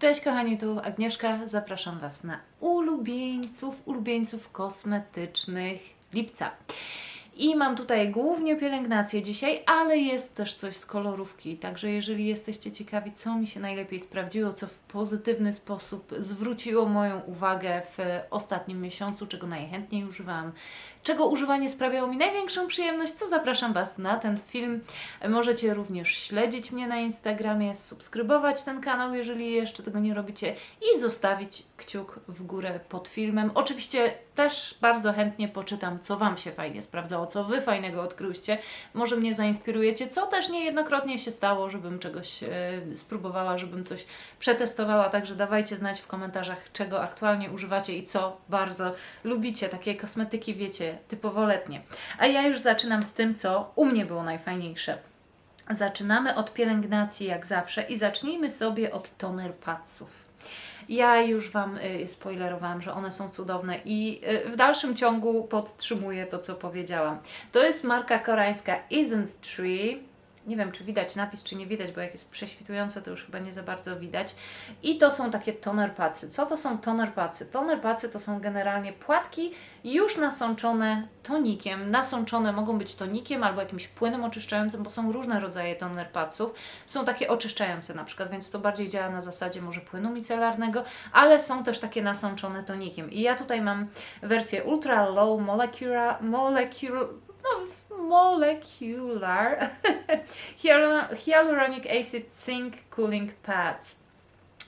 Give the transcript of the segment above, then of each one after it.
Cześć kochani, tu Agnieszka. Zapraszam Was na ulubieńców, ulubieńców kosmetycznych lipca. I mam tutaj głównie pielęgnację dzisiaj, ale jest też coś z kolorówki. Także jeżeli jesteście ciekawi, co mi się najlepiej sprawdziło, co w pozytywny sposób zwróciło moją uwagę w ostatnim miesiącu, czego najchętniej używałam, czego używanie sprawiało mi największą przyjemność, to zapraszam Was na ten film. Możecie również śledzić mnie na Instagramie, subskrybować ten kanał, jeżeli jeszcze tego nie robicie i zostawić kciuk w górę pod filmem. Oczywiście też bardzo chętnie poczytam, co Wam się fajnie sprawdzało, co Wy fajnego odkryłyście. Może mnie zainspirujecie, co też niejednokrotnie się stało, żebym czegoś e, spróbowała, żebym coś przetestowała. Także dawajcie znać w komentarzach, czego aktualnie używacie i co bardzo lubicie. Takie kosmetyki, wiecie, typowo letnie. A ja już zaczynam z tym, co u mnie było najfajniejsze. Zaczynamy od pielęgnacji jak zawsze i zacznijmy sobie od toner padsów. Ja już Wam y, spoilerowałam, że one są cudowne i y, w dalszym ciągu podtrzymuję to, co powiedziałam. To jest marka koreańska Isn't Tree. Nie wiem, czy widać napis, czy nie widać, bo jak jest prześwitujące, to już chyba nie za bardzo widać. I to są takie toner padsy. Co to są toner padsy? Toner padsy to są generalnie płatki już nasączone tonikiem. Nasączone mogą być tonikiem albo jakimś płynem oczyszczającym, bo są różne rodzaje toner padsów. Są takie oczyszczające na przykład, więc to bardziej działa na zasadzie może płynu micelarnego, ale są też takie nasączone tonikiem. I ja tutaj mam wersję Ultra Low Molecular, molecular no, molecular Hyalur- hyaluronic acid zinc cooling pads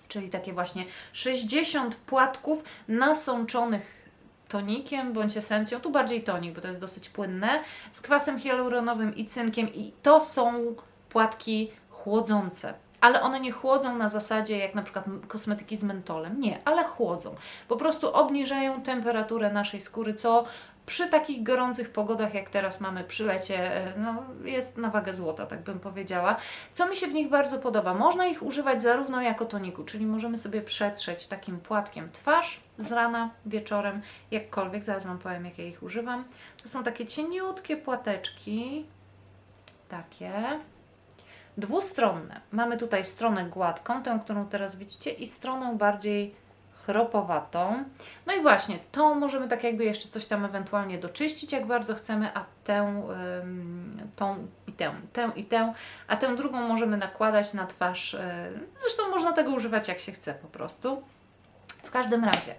czyli takie właśnie 60 płatków nasączonych tonikiem bądź esencją, tu bardziej tonik, bo to jest dosyć płynne, z kwasem hialuronowym i cynkiem i to są płatki chłodzące. Ale one nie chłodzą na zasadzie jak na przykład kosmetyki z mentolem. Nie, ale chłodzą. Po prostu obniżają temperaturę naszej skóry, co przy takich gorących pogodach, jak teraz mamy przy lecie, e, no, jest na wagę złota, tak bym powiedziała. Co mi się w nich bardzo podoba? Można ich używać zarówno jako toniku, czyli możemy sobie przetrzeć takim płatkiem twarz z rana, wieczorem, jakkolwiek. Zaraz Wam powiem, jak ja ich używam. To są takie cieniutkie płateczki. Takie. Dwustronne. Mamy tutaj stronę gładką, tę, którą teraz widzicie, i stronę bardziej chropowatą. No i właśnie, tą możemy tak jakby jeszcze coś tam ewentualnie doczyścić, jak bardzo chcemy, a tę, tą i tę, tę i tę, a tę drugą możemy nakładać na twarz. Yy, zresztą można tego używać jak się chce po prostu. W każdym razie.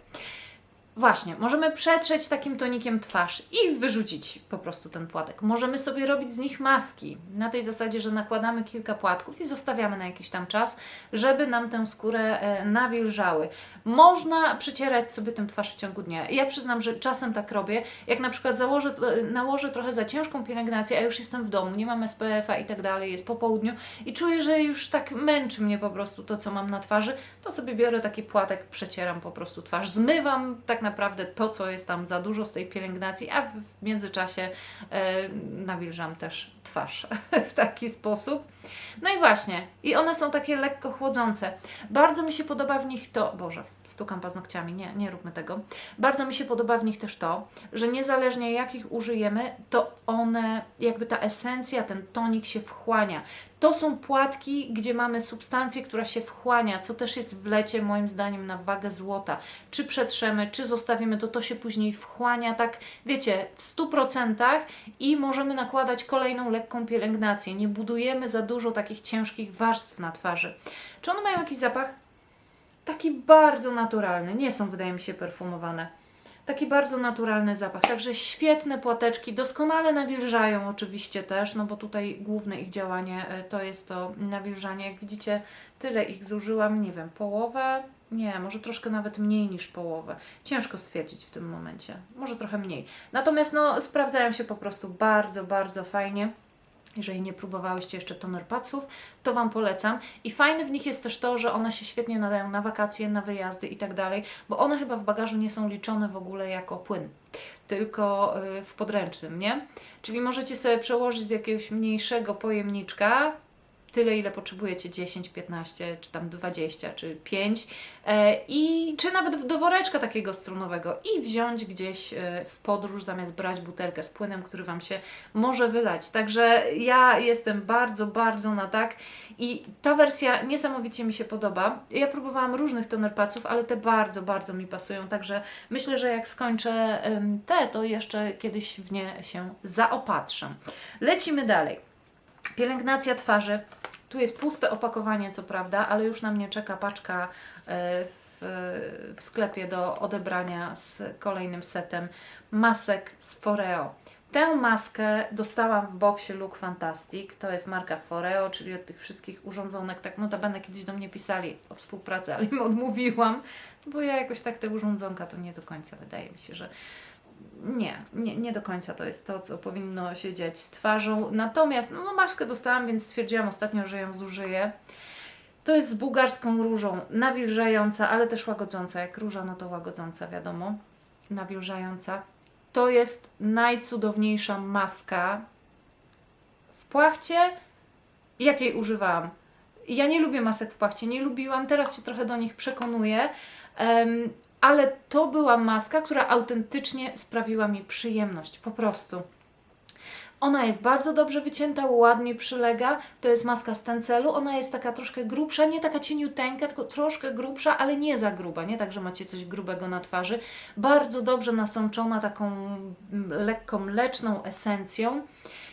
Właśnie, możemy przetrzeć takim tonikiem twarz i wyrzucić po prostu ten płatek. Możemy sobie robić z nich maski, na tej zasadzie, że nakładamy kilka płatków i zostawiamy na jakiś tam czas, żeby nam tę skórę e, nawilżały. Można przecierać sobie tę twarz w ciągu dnia. Ja przyznam, że czasem tak robię, jak na przykład założę, e, nałożę trochę za ciężką pielęgnację, a już jestem w domu, nie mam SPF-a i tak dalej, jest po południu i czuję, że już tak męczy mnie po prostu to, co mam na twarzy, to sobie biorę taki płatek, przecieram po prostu twarz, zmywam tak naprawdę to, co jest tam za dużo z tej pielęgnacji, a w międzyczasie e, nawilżam też twarz w taki sposób. No i właśnie, i one są takie lekko chłodzące. Bardzo mi się podoba w nich to, Boże, stukam paznokciami, nie, nie róbmy tego. Bardzo mi się podoba w nich też to, że niezależnie jakich użyjemy, to one, jakby ta esencja, ten tonik się wchłania. To są płatki, gdzie mamy substancję, która się wchłania, co też jest w lecie moim zdaniem na wagę złota. Czy przetrzemy, czy zostawimy, to to się później wchłania tak, wiecie, w 100% i możemy nakładać kolejną lekką pielęgnację. Nie budujemy za dużo takich ciężkich warstw na twarzy. Czy one mają jakiś zapach? Taki bardzo naturalny. Nie są, wydaje mi się, perfumowane. Taki bardzo naturalny zapach. Także świetne płateczki, doskonale nawilżają oczywiście też, no bo tutaj główne ich działanie e, to jest to nawilżanie. Jak widzicie, tyle ich zużyłam, nie wiem, połowę? Nie, może troszkę nawet mniej niż połowę. Ciężko stwierdzić w tym momencie. Może trochę mniej. Natomiast no, sprawdzają się po prostu bardzo, bardzo fajnie. Jeżeli nie próbowałyście jeszcze toner padsów, to Wam polecam. I fajne w nich jest też to, że one się świetnie nadają na wakacje, na wyjazdy i tak dalej, bo one chyba w bagażu nie są liczone w ogóle jako płyn, tylko y, w podręcznym, nie? Czyli możecie sobie przełożyć do jakiegoś mniejszego pojemniczka, tyle, ile potrzebujecie 10, 15, czy tam 20, czy 5 e, i czy nawet do woreczka takiego strunowego i wziąć gdzieś e, w podróż zamiast brać butelkę z płynem, który Wam się może wylać. Także ja jestem bardzo, bardzo na tak i ta wersja niesamowicie mi się podoba. Ja próbowałam różnych tonerpaców, ale te bardzo, bardzo mi pasują, także myślę, że jak skończę te, to jeszcze kiedyś w nie się zaopatrzę. Lecimy dalej. Pielęgnacja twarzy. Tu jest puste opakowanie, co prawda, ale już na mnie czeka paczka e, w, w sklepie do odebrania z kolejnym setem masek z Foreo. Tę maskę dostałam w boksie Look Fantastic. To jest marka Foreo, czyli od tych wszystkich urządzonek. Tak notabene kiedyś do mnie pisali o współpracy, ale im odmówiłam, bo ja jakoś tak te urządzonka to nie do końca wydaje mi się, że nie, nie, nie do końca to jest to, co powinno się dziać z twarzą. Natomiast, no, no maskę dostałam, więc stwierdziłam ostatnio, że ją zużyję. To jest z bułgarską różą, nawilżająca, ale też łagodząca. Jak róża, no to łagodząca, wiadomo. Nawilżająca. To jest najcudowniejsza maska w płachcie, jakiej używałam. Ja nie lubię masek w płachcie, nie lubiłam, teraz się trochę do nich przekonuję, ale to była maska, która autentycznie sprawiła mi przyjemność, po prostu. Ona jest bardzo dobrze wycięta, ładnie przylega. To jest maska z tencelu. Ona jest taka troszkę grubsza, nie taka cieniuteńka, tylko troszkę grubsza, ale nie za gruba. Nie tak, że macie coś grubego na twarzy. Bardzo dobrze nasączona taką mm, lekką mleczną esencją.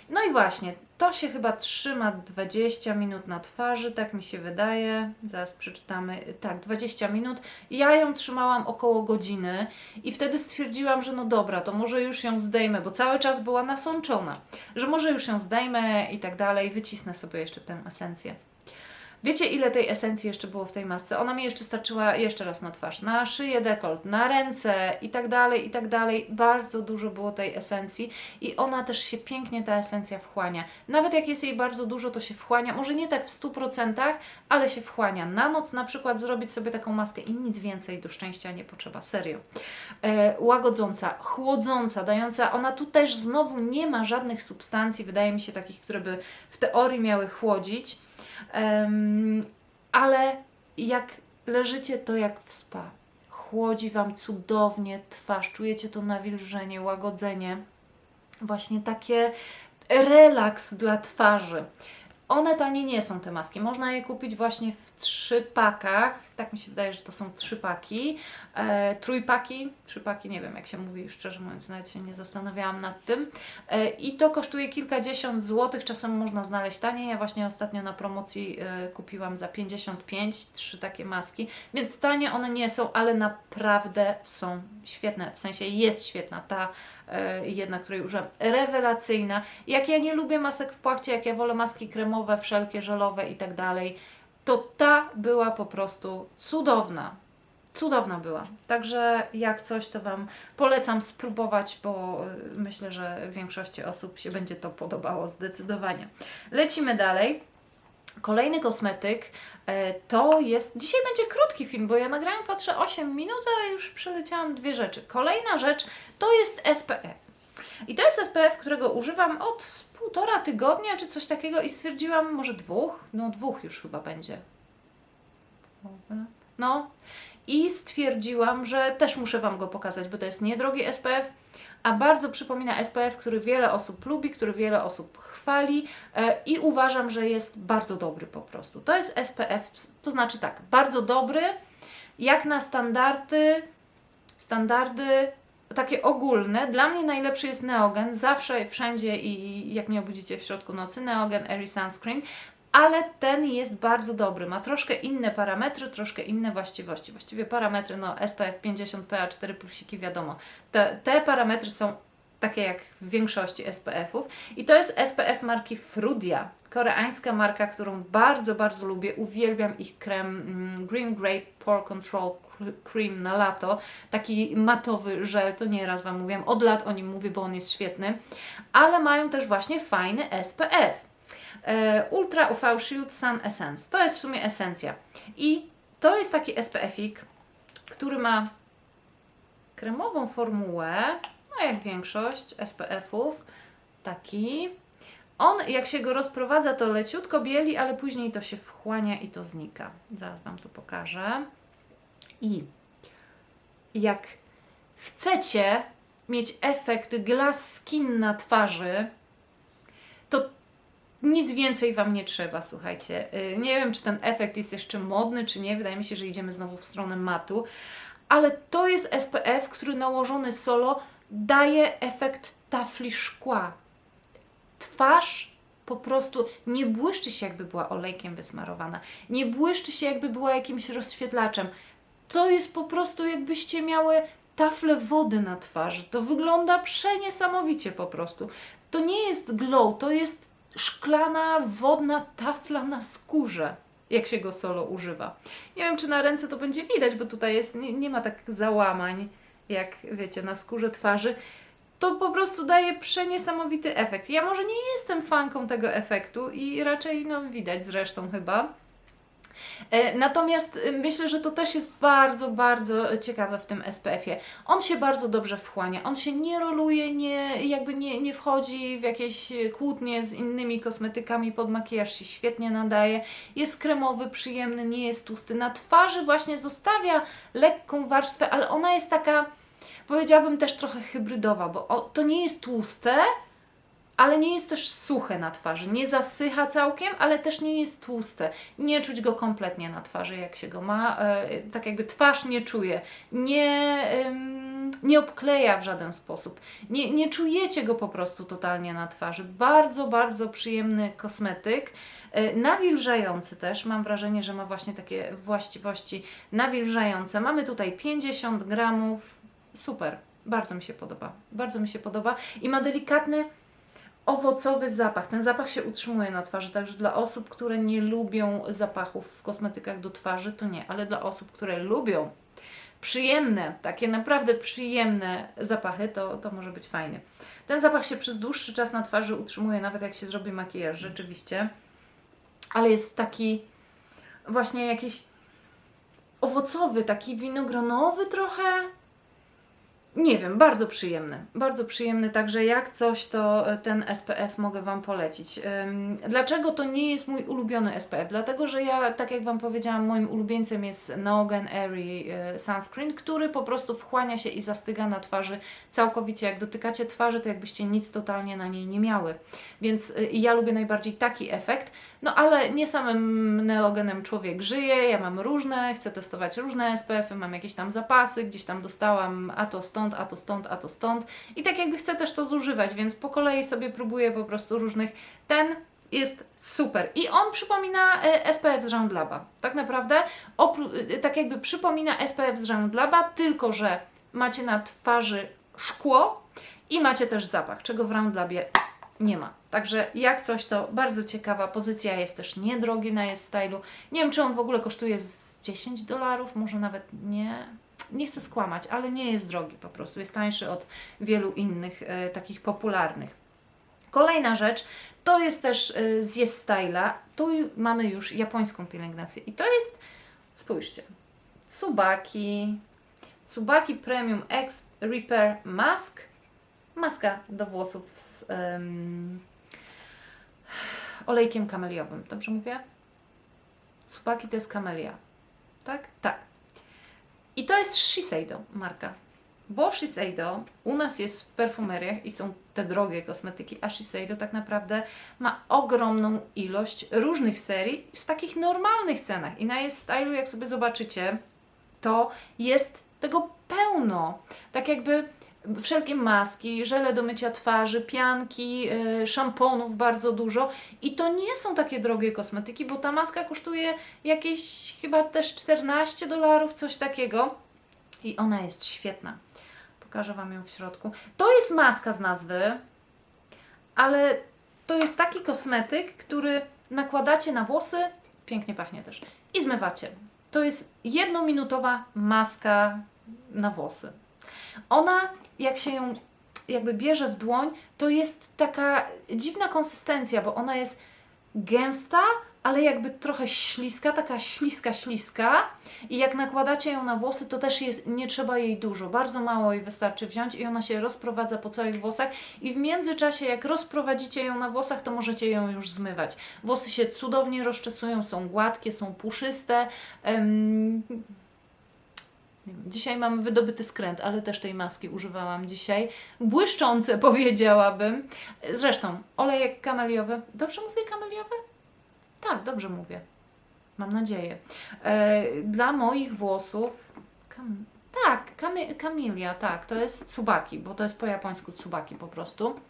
No i właśnie, to się chyba trzyma 20 minut na twarzy, tak mi się wydaje. Zaraz przeczytamy. Tak, 20 minut. Ja ją trzymałam około godziny i wtedy stwierdziłam, że no dobra, to może już ją zdejmę, bo cały czas była nasączona. Że może już ją zdejmę i tak dalej, wycisnę sobie jeszcze tę esencję. Wiecie, ile tej esencji jeszcze było w tej masce? Ona mi jeszcze starczyła jeszcze raz na twarz, na szyję, dekolt, na ręce i tak dalej, i tak dalej. Bardzo dużo było tej esencji i ona też się pięknie, ta esencja wchłania. Nawet jak jest jej bardzo dużo, to się wchłania. Może nie tak w 100%, ale się wchłania. Na noc na przykład zrobić sobie taką maskę i nic więcej do szczęścia nie potrzeba, serio. E, łagodząca, chłodząca, dająca, ona tu też znowu nie ma żadnych substancji, wydaje mi się takich, które by w teorii miały chłodzić. Em, ale jak leżycie, to jak w spa. Chłodzi Wam cudownie twarz, czujecie to nawilżenie, łagodzenie. Właśnie takie relaks dla twarzy. One tanie nie są te maski. Można je kupić właśnie w trzy pakach. Tak mi się wydaje, że to są trzy paki. E, trójpaki, trzy paki, nie wiem jak się mówi, szczerze mówiąc, nawet się nie zastanawiałam nad tym. E, I to kosztuje kilkadziesiąt złotych, czasem można znaleźć taniej. Ja właśnie ostatnio na promocji e, kupiłam za 55 trzy takie maski, więc tanie one nie są, ale naprawdę są świetne. W sensie jest świetna ta e, jedna, której używam, rewelacyjna. Jak ja nie lubię masek w płachcie, jak ja wolę maski kremowe, wszelkie żelowe i tak dalej, to ta była po prostu cudowna. Cudowna była. Także jak coś, to Wam polecam spróbować, bo y, myślę, że większości osób się będzie to podobało zdecydowanie. Lecimy dalej. Kolejny kosmetyk e, to jest. Dzisiaj będzie krótki film, bo ja nagrałam, patrzę 8 minut, ale już przeleciałam dwie rzeczy. Kolejna rzecz to jest SPF. I to jest SPF, którego używam od półtora tygodnia czy coś takiego i stwierdziłam, może dwóch, no dwóch już chyba będzie. No i stwierdziłam, że też muszę Wam go pokazać, bo to jest niedrogi SPF, a bardzo przypomina SPF, który wiele osób lubi, który wiele osób chwali e, i uważam, że jest bardzo dobry po prostu. To jest SPF, to znaczy tak, bardzo dobry, jak na standardy, standardy takie ogólne. Dla mnie najlepszy jest Neogen, zawsze, wszędzie i jak mnie obudzicie w środku nocy, Neogen Airy Sunscreen, ale ten jest bardzo dobry. Ma troszkę inne parametry, troszkę inne właściwości. Właściwie parametry, no SPF 50 PA4 plusiki, wiadomo. Te, te parametry są takie jak w większości SPF-ów. I to jest SPF marki Frudia, koreańska marka, którą bardzo, bardzo lubię. Uwielbiam ich krem mm, Green Grape Pore Control Cream na lato. Taki matowy żel, to nieraz Wam mówiłam. Od lat o nim mówię, bo on jest świetny. Ale mają też właśnie fajny SPF. E, Ultra UV Shield Sun Essence. To jest w sumie esencja. I to jest taki SPF-ik, który ma kremową formułę, no jak większość SPF-ów, taki. On, jak się go rozprowadza, to leciutko bieli, ale później to się wchłania i to znika. Zaraz Wam to pokażę. I jak chcecie mieć efekt glass skin na twarzy, to nic więcej Wam nie trzeba, słuchajcie. Y, Nie wiem, czy ten efekt jest jeszcze modny, czy nie. Wydaje mi się, że idziemy znowu w stronę matu. Ale to jest SPF, który nałożony solo daje efekt tafli szkła. Twarz po prostu nie błyszczy się, jakby była olejkiem wysmarowana. Nie błyszczy się, jakby była jakimś rozświetlaczem. To jest po prostu, jakbyście miały taflę wody na twarzy. To wygląda przeniesamowicie po prostu. To nie jest glow, to jest szklana, wodna tafla na skórze, jak się go solo używa. Nie wiem, czy na ręce to będzie widać, bo tutaj jest, nie, nie ma tak załamań, jak wiecie, na skórze twarzy. To po prostu daje przeniesamowity efekt. Ja może nie jestem fanką tego efektu i raczej no, widać zresztą chyba. E, Natomiast y, myślę, że to też jest bardzo, bardzo ciekawe w tym SPF-ie. On się bardzo dobrze wchłania, on się nie roluje, nie, jakby nie, nie wchodzi w jakieś y, kłótnie z innymi kosmetykami, pod makijaż się świetnie nadaje, jest kremowy, przyjemny, nie jest tłusty. Na twarzy właśnie zostawia lekką warstwę, ale ona jest taka, powiedziałabym też trochę hybrydowa, bo to nie jest tłuste, ale nie jest też suche na twarzy. Nie zasycha całkiem, ale też nie jest tłuste. Nie czuć go kompletnie na twarzy, jak się go ma. E, tak jakby twarz nie czuje. Nie, nie obkleja w żaden sposób. Nie, nie czujecie go po prostu totalnie na twarzy. Bardzo, bardzo przyjemny kosmetyk. E, Nawilżający też. Mam wrażenie, że ma właśnie takie właściwości nawilżające. Mamy tutaj 50 gramów. Super. Bardzo mi się podoba. Bardzo mi się podoba. I ma delikatny owocowy zapach. Ten zapach się utrzymuje na twarzy, także dla osób, które nie lubią zapachów w kosmetykach do twarzy, to nie, ale dla osób, które lubią przyjemne, takie naprawdę przyjemne zapachy, to, to może być fajny. Ten zapach się przez dłuższy czas na twarzy utrzymuje, nawet jak się zrobi makijaż, rzeczywiście. Ale jest taki właśnie jakiś owocowy, taki winogronowy trochę. Nie wiem, bardzo przyjemny. Bardzo przyjemny, także jak coś, to e, ten SPF mogę Wam polecić. Dlaczego to nie jest mój ulubiony SPF? Dlatego, że ja, tak jak Wam powiedziałam, moim ulubieńcem jest Nogan Airy e, Sunscreen, który po prostu wchłania się i zastyga na twarzy całkowicie. Jak dotykacie twarzy, to jakbyście nic totalnie na niej nie miały. Więc y, ja lubię najbardziej taki efekt. No ale nie samym neogenem człowiek żyje, ja mam różne, chcę testować różne SPF-y, mam jakieś tam zapasy, gdzieś tam dostałam a to stąd, a to stąd, a to stąd i tak jakby chcę też to zużywać, więc po kolei sobie próbuję po prostu różnych. Ten jest super i on przypomina e, SPF z Roundlaba. Tak naprawdę, e, tak jakby przypomina SPF z Roundlaba, tylko że macie na twarzy szkło i macie też zapach, czego w Roundlabie nie ma. Także jak coś, to bardzo ciekawa pozycja, jest też niedrogi na jest stylu. Nie wiem, czy on w ogóle kosztuje z 10 dolarów, może nawet nie. Nie chcę skłamać, ale nie jest drogi po prostu. Jest tańszy od wielu innych e, takich popularnych. Kolejna rzecz to jest też e, z Yes. Tu mamy już japońską pielęgnację i to jest, spójrzcie, Tsubaki, Tsubaki Premium X Repair Mask. Maska do włosów z em, olejkiem kameliowym. Dobrze mówię? Tsubaki to jest kamelia. Tak? Tak. I to jest Shiseido marka. Bo Shiseido u nas jest w perfumeriach i są te drogie kosmetyki, a Shiseido tak naprawdę ma ogromną ilość różnych serii w takich normalnych cenach. I na jest stylu, jak sobie zobaczycie, to jest tego pełno. Tak jakby wszelkie maski, żele do mycia twarzy, pianki, yy, szamponów bardzo dużo. I to nie są takie drogie kosmetyki, bo ta maska kosztuje jakieś chyba też 14 dolarów, coś takiego. I ona jest świetna. Pokażę Wam ją w środku. To jest maska z nazwy, ale to jest taki kosmetyk, który nakładacie na włosy, pięknie pachnie też, i zmywacie. To jest jednominutowa maska na włosy. Ona, jak się ją jakby bierze w dłoń, to jest taka dziwna konsystencja, bo ona jest gęsta, ale jakby trochę śliska, taka śliska, śliska i jak nakładacie ją na włosy, to też jest, nie trzeba jej dużo, bardzo mało jej wystarczy wziąć i ona się rozprowadza po całych włosach i w międzyczasie jak rozprowadzicie ją na włosach, to możecie ją już zmywać. Włosy się cudownie rozczesują, są gładkie, są puszyste. Nie Dzisiaj mam wydobyty skręt, ale też tej maski używałam dzisiaj. Błyszczące powiedziałabym. Zresztą, olejek kameliowy. Dobrze mówię kameliowy? Tak, dobrze mówię. Mam nadzieję. E, dla moich włosów. Kam, tak, kami, kamilia, tak, to jest tsubaki, bo to jest po japońsku tsubaki po prostu.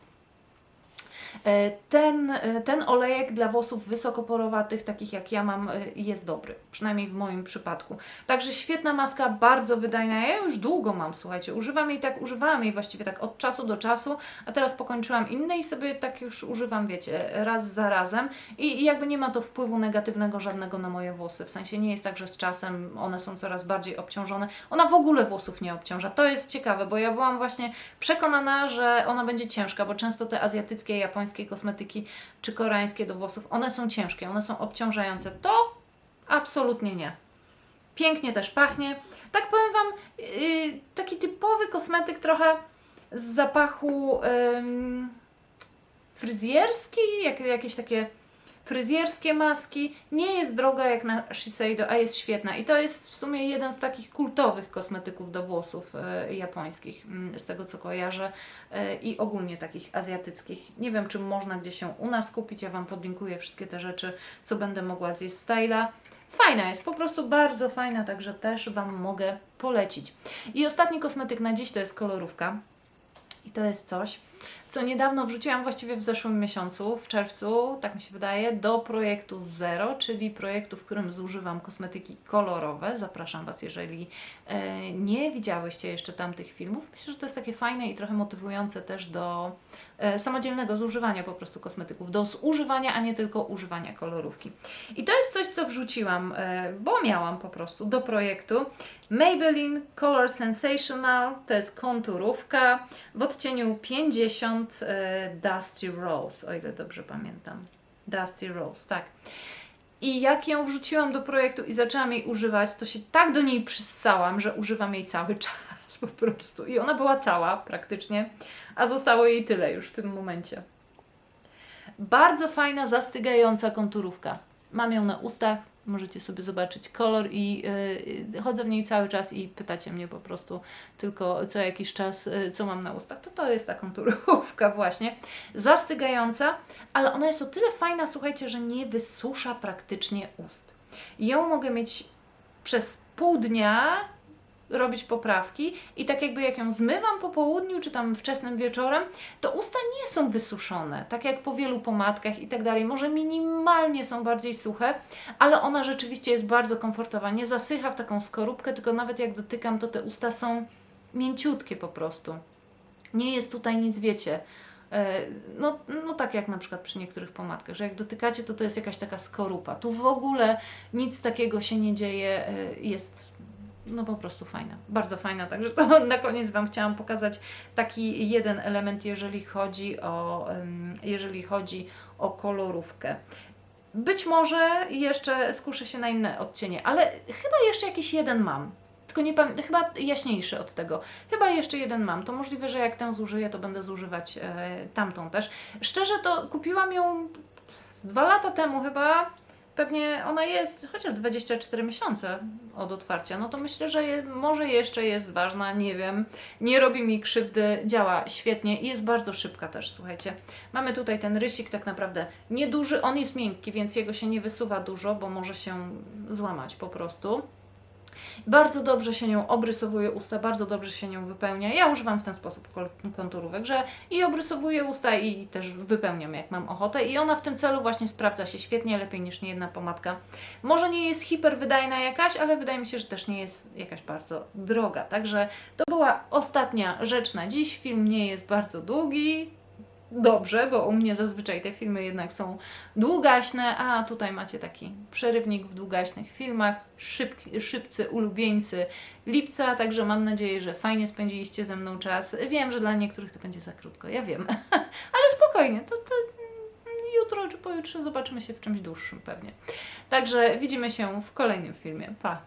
E, Ten, e, ten olejek dla włosów wysokoporowatych, takich jak ja mam, e, jest dobry. Przynajmniej w moim przypadku. Także świetna maska, bardzo wydajna. Ja już długo mam, słuchajcie. Używam jej tak, używałam jej właściwie tak od czasu do czasu, a teraz pokończyłam inne i sobie tak już używam, wiecie, raz za razem. I, i jakby nie ma to wpływu negatywnego żadnego na moje włosy. W sensie nie jest tak, że z czasem one są coraz bardziej obciążone. Ona w ogóle włosów nie obciąża. To jest ciekawe, bo ja byłam właśnie przekonana, że ona będzie ciężka, bo często te azjatyckie, japońskie kosmetyki czy koreańskie do włosów, one są ciężkie, one są obciążające. To absolutnie nie. Pięknie też pachnie. Tak powiem Wam, yy, taki typowy kosmetyk trochę z zapachu ym, fryzjerski, jak, jakieś takie fryzjerskie maski. Nie jest droga jak na Shiseido, a jest świetna. I to jest w sumie jeden z takich kultowych kosmetyków do włosów e, japońskich, mm, z tego co kojarzę, e, i ogólnie takich azjatyckich. Nie wiem, czy można gdzieś się u nas kupić. Ja Wam podlinkuję wszystkie te rzeczy, co będę mogła z Styla. Fajna jest, po prostu bardzo fajna, także też Wam mogę polecić. I ostatni kosmetyk na dziś to jest kolorówka. I to jest coś, co niedawno wrzuciłam właściwie w zeszłym miesiącu, w czerwcu, tak mi się wydaje, do projektu Zero, czyli projektu, w którym zużywam kosmetyki kolorowe. Zapraszam Was, jeżeli e, nie widziałyście jeszcze tamtych filmów. Myślę, że to jest takie fajne i trochę motywujące też do e, samodzielnego zużywania po prostu kosmetyków, do zużywania, a nie tylko używania kolorówki. I to jest coś, co wrzuciłam, e, bo miałam po prostu do projektu. Maybelline Color Sensational, to jest konturówka w odcieniu 50 e, Dusty Rose, o ile dobrze pamiętam. Dusty Rose, tak. I jak ją wrzuciłam do projektu i zaczęłam jej używać, to się tak do niej przyssałam, że używam jej cały czas po prostu. I ona była cała praktycznie, a zostało jej tyle już w tym momencie. Bardzo fajna, zastygająca konturówka. Mam ją na ustach, możecie sobie zobaczyć kolor i yy, chodzę w niej cały czas i pytacie mnie po prostu tylko co jakiś czas, yy, co mam na ustach. To to jest ta konturówka właśnie. Zastygająca, ale ona jest o tyle fajna, słuchajcie, że nie wysusza praktycznie ust. I ją mogę mieć przez pół dnia, robić poprawki i tak jakby jak ją zmywam po południu czy tam wczesnym wieczorem, to usta nie są wysuszone, tak jak po wielu pomadkach i tak dalej. Może minimalnie są bardziej suche, ale ona rzeczywiście jest bardzo komfortowa. Nie zasycha w taką skorupkę, tylko nawet jak dotykam, to te usta są mięciutkie po prostu. Nie jest tutaj nic, wiecie, e, no, no tak jak na przykład przy niektórych pomadkach, że jak dotykacie, to to jest jakaś taka skorupa. Tu w ogóle nic takiego się nie dzieje, e, jest no po prostu fajna, bardzo fajna, także to na koniec Wam chciałam pokazać taki jeden element, jeżeli chodzi o, jeżeli chodzi o kolorówkę. Być może jeszcze skuszę się na inne odcienie, ale chyba jeszcze jakiś jeden mam. Tylko nie pamiętam, chyba jaśniejszy od tego. Chyba jeszcze jeden mam. To możliwe, że jak tę zużyję, to będę zużywać e, tamtą też. Szczerze to kupiłam ją z dwa lata temu chyba. Pewnie ona jest chociaż 24 miesiące od otwarcia. No to myślę, że je, może jeszcze jest ważna, nie wiem. Nie robi mi krzywdy, działa świetnie i jest bardzo szybka też, słuchajcie. Mamy tutaj ten rysik tak naprawdę nieduży, on jest miękki, więc jego się nie wysuwa dużo, bo może się złamać po prostu. Bardzo dobrze się nią obrysowuje usta, bardzo dobrze się nią wypełnia. Ja używam w ten sposób konturówek, że i obrysowuję usta i też wypełniam jak mam ochotę i ona w tym celu właśnie sprawdza się świetnie, lepiej niż niejedna pomadka. Może nie jest hiperwydajna jakaś, ale wydaje mi się, że też nie jest jakaś bardzo droga. Także to była ostatnia rzecz na dziś. Film nie jest bardzo długi, dobrze, bo u mnie zazwyczaj te filmy jednak są długaśne, a tutaj macie taki przerywnik w długaśnych filmach, szybki, szybcy ulubieńcy lipca, także mam nadzieję, że fajnie spędziliście ze mną czas. Wiem, że dla niektórych to będzie za krótko, ja wiem, ale spokojnie, to, to jutro czy pojutrze zobaczymy się w czymś dłuższym pewnie. Także widzimy się w kolejnym filmie. Pa!